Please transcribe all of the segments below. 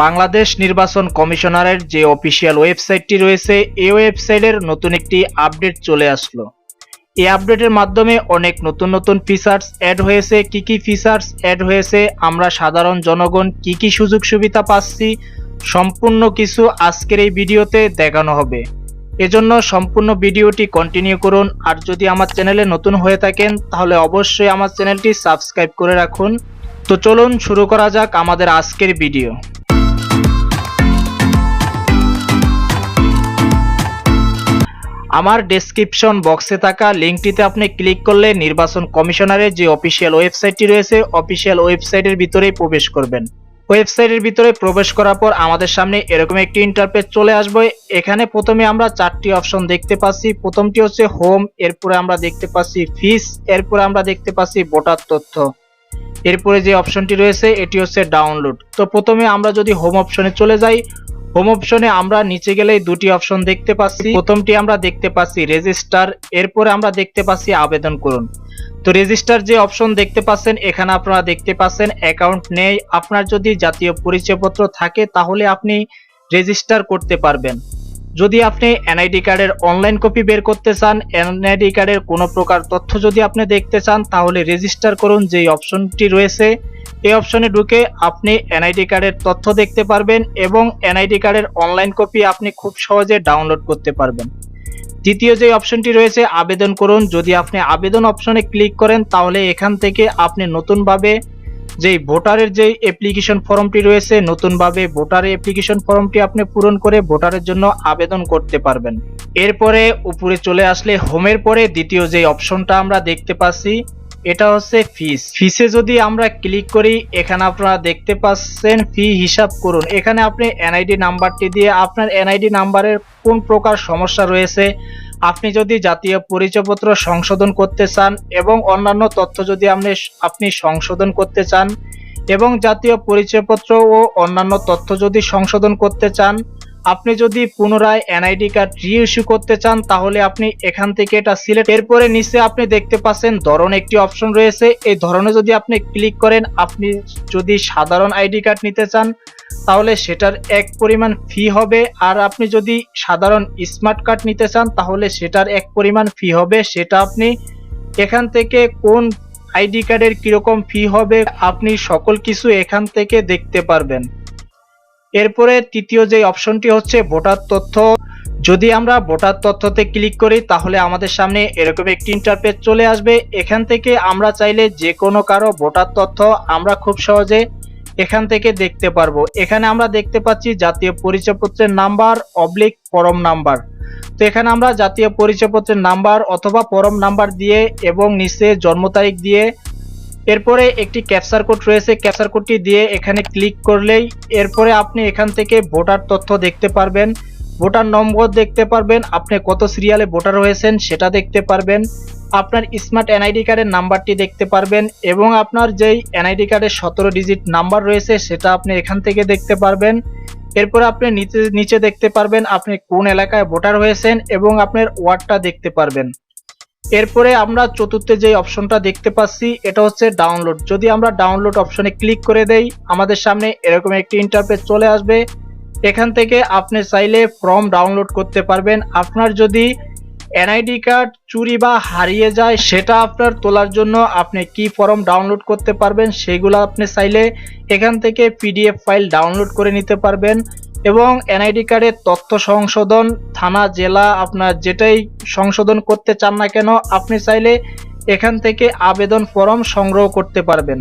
বাংলাদেশ নির্বাচন কমিশনারের যে অফিসিয়াল ওয়েবসাইটটি রয়েছে এই ওয়েবসাইটের নতুন একটি আপডেট চলে আসলো। এই আপডেটের মাধ্যমে অনেক নতুন নতুন ফিচার্স অ্যাড হয়েছে। কি কি ফিচার্স অ্যাড হয়েছে? আমরা সাধারণ জনগণ কি কি সুযোগ সুবিধা পাচ্ছি? সম্পূর্ণ কিছু আজকের এই ভিডিওতে দেখানো হবে। এজন্য সম্পূর্ণ ভিডিওটি কন্টিনিউ করুন। আর যদি আমার চ্যানেলে নতুন হয়ে থাকেন, তাহলে অবশ্যই আমার চ্যানেলটি সাবস্ক্রাইব করে রাখুন। তো চলুন শুরু করা যাক আমাদের আজকের ভিডিও। আমার ডেসক্রিপশন বক্সে থাকা লিঙ্কটিতে আপনি ক্লিক করলে নির্বাচন কমিশনারের যে অফিসিয়াল ওয়েবসাইটটি রয়েছে অফিসিয়াল ওয়েবসাইটের ভিতরেই প্রবেশ করবেন। ওয়েবসাইটের ভিতরে প্রবেশ করার পর আমাদের সামনে এরকম একটি ইন্টারপেজ চলে আসবে। এখানে প্রথমে আমরা চারটি অপশন দেখতে পাচ্ছি। প্রথমটি হচ্ছে হোম এরপরে আমরা দেখতে পাচ্ছি ফিস এরপরে আমরা দেখতে পাচ্ছি ভোটার তথ্য। এরপরে যে অপশনটি রয়েছে, এটি হচ্ছে ডাউনলোড তো প্রথমে আমরা যদি হোম অপশনে চলে যাই হোম অপশনে আমরা নিচে গেলে দুটি অপশন দেখতে পাচ্ছি। প্রথমটি আমরা দেখতে পাচ্ছি রেজিস্টার এরপরে আমরা দেখতে পাচ্ছি আবেদন করুন। তো রেজিস্টার যে অপশন দেখতে পাচ্ছেন, এখানে আপনারা দেখতে পাচ্ছেন অ্যাকাউন্ট নেই। আপনার যদি জাতীয় পরিচয়পত্র থাকে, তাহলে আপনি রেজিস্টার করতে পারবেন। যদি আপনি এনআইডি কার্ডের অনলাইন কপি বের করতে চান এনআইডি কার্ডের কোনো প্রকার তথ্য যদি আপনি দেখতে চান, তাহলে রেজিস্টার করুন যেই অপশনটি রয়েছে। এই অপশনে ঢুকে আপনি এনআইডি কার্ডের তথ্য দেখতে পারবেন এবং এনআইডি কার্ডের অনলাইন কপি আপনি খুব সহজে ডাউনলোড করতে পারবেন। দ্বিতীয় যে অপশনটি রয়েছে, আবেদন করুন। যদি আপনি আবেদন অপশনে ক্লিক করেন, তাহলে এখান থেকে আপনি নতুনভাবে যেই ভোটারের যে অ্যাপ্লিকেশন ফর্মটি রয়েছে, নতুনভাবে ভোটার অ্যাপ্লিকেশন ফর্মটি আপনি পূরণ করে ভোটারের জন্য আবেদন করতে পারবেন। এরপরে উপরে চলে আসলে হোমের পরে দ্বিতীয় যে অপশনটা আমরা দেখতে পাচ্ছি, এটা হচ্ছে ফিস ফিসে যদি আমরা ক্লিক করি, এখানে আপনারা দেখতে পাচ্ছেন ফি হিসাব করুন। এখানে আপনি এনআইডি নাম্বারটি দিয়ে আপনার এনআইডি নাম্বারের কোন প্রকার সমস্যা রয়েছে আপনি যদি জাতীয় পরিচয়পত্র সংশোধন করতে চান এবং অন্যান্য তথ্য যদি আপনি আপনি সংশোধন করতে চান এবং জাতীয় পরিচয়পত্র ও অন্যান্য তথ্য যদি সংশোধন করতে চান, আপনি যদি পুনরায় এনআইডি কার্ড রিইস্যু করতে চান, তাহলে আপনি এখান থেকে এটা সিলেক্ট এরপরে নিচে আপনি দেখতে পাচ্ছেন ধরন একটি অপশন রয়েছে। এই ধরনে যদি আপনি ক্লিক করেন, আপনি যদি সাধারণ আইডি কার্ড নিতে চান তাহলে সেটার এক পরিমাণ ফি হবে। আর আপনি যদি সাধারণ স্মার্ট কার্ড নিতে চান, তাহলে সেটার এক পরিমাণ ফি হবে। সেটা আপনি এখান থেকে কোন আইডি কার্ডের কীরকম ফি হবে, আপনি সকল কিছু এখান থেকে দেখতে পারবেন। এরপরে তৃতীয় যে অপশনটি হচ্ছে ভোটার তথ্য। যদি আমরা ভোটার তথ্যতে ক্লিক করি, তাহলে আমাদের সামনে এরকম একটি ইন্টারপেজ চলে আসবে। এখান থেকে আমরা চাইলে যে কোনো কারও ভোটার তথ্য আমরা খুব সহজে এখান থেকে দেখতে পারব। এখানে আমরা দেখতে পাচ্ছি জাতীয় পরিচয়পত্রের নাম্বার অবলিক পরম নাম্বার। তো এখানে আমরা জাতীয় পরিচয়পত্রের নাম্বার অথবা পরম নাম্বার দিয়ে এবং নিচে জন্ম তারিখ দিয়ে, এরপরে একটি ক্যাপচার কোড রয়েছে ক্যাপচার কোডটি দিয়ে এখানে ক্লিক করলেই এরপরে আপনি এখান থেকে ভোটার তথ্য দেখতে পারবেন। ভোটার নম্বর দেখতে পারবেন, আপনি কত সিরিয়ালে ভোটার হয়েছেন সেটা দেখতে পারবেন, আপনার স্মার্ট এনআইডি কার্ডের নাম্বারটি দেখতে পারবেন, এবং আপনার যেই এনআইডি কার্ডের সতেরো ডিজিট নাম্বার রয়েছে সেটা আপনি এখান থেকে দেখতে পারবেন। এরপরে আপনি নিচে নিচে দেখতে পারবেন আপনি কোন এলাকায় ভোটার হয়েছেন এবং আপনার ওয়ার্ডটা দেখতে পারবেন। এরপরে আমরা চতুর্থে যে অপশনটা দেখতে পাচ্ছি, এটা হচ্ছে ডাউনলোড যদি আমরা ডাউনলোড অপশনে ক্লিক করে দেই, আমাদের সামনে এরকম একটি ইন্টারফেস চলে আসবে। এখান থেকে আপনি চাইলে ফর্ম ডাউনলোড করতে পারবেন। আপনার যদি এনআইডি কার্ড চুরি বা হারিয়ে যায়, সেটা আপনার তোলার জন্য আপনি কি ফর্ম ডাউনলোড করতে পারবেন সেগুলো আপনি চাইলে এখান থেকে পিডিএফ ফাইল ডাউনলোড করে নিতে পারবেন এবং এনআইডি কার্ডের তথ্য সংশোধন, থানা, জেলা, আপনার যেটাই সংশোধন করতে চান না কেন, আপনি চাইলে এখান থেকে আবেদন ফর্ম সংগ্রহ করতে পারবেন।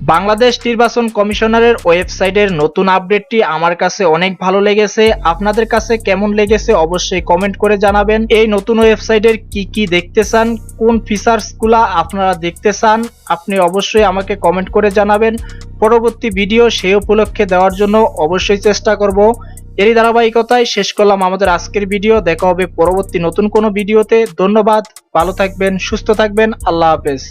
বাংলাদেশ নির্বাচন কমিশনারের ওয়েবসাইটের নতুন আপডেটটি আমার কাছে অনেক ভালো লেগেছে। আপনাদের কাছে কেমন লেগেছে অবশ্যই কমেন্ট করে জানাবেন। এই নতুন ওয়েবসাইটের কি কি দেখতে চান, কোন ফিচার্সগুলা আপনারা দেখতে চান, আপনি অবশ্যই আমাকে কমেন্ট করে জানাবেন। পরবর্তী ভিডিও সেই উপলক্ষে দেওয়ার জন্য অবশ্যই চেষ্টা করব। এরই ধারাবাহিকতায় শেষ করলাম আমাদের আজকের ভিডিও। দেখা হবে পরবর্তী নতুন কোনো ভিডিওতে। ধন্যবাদ, ভালো থাকবেন, সুস্থ থাকবেন, আল্লাহ হাফেজ।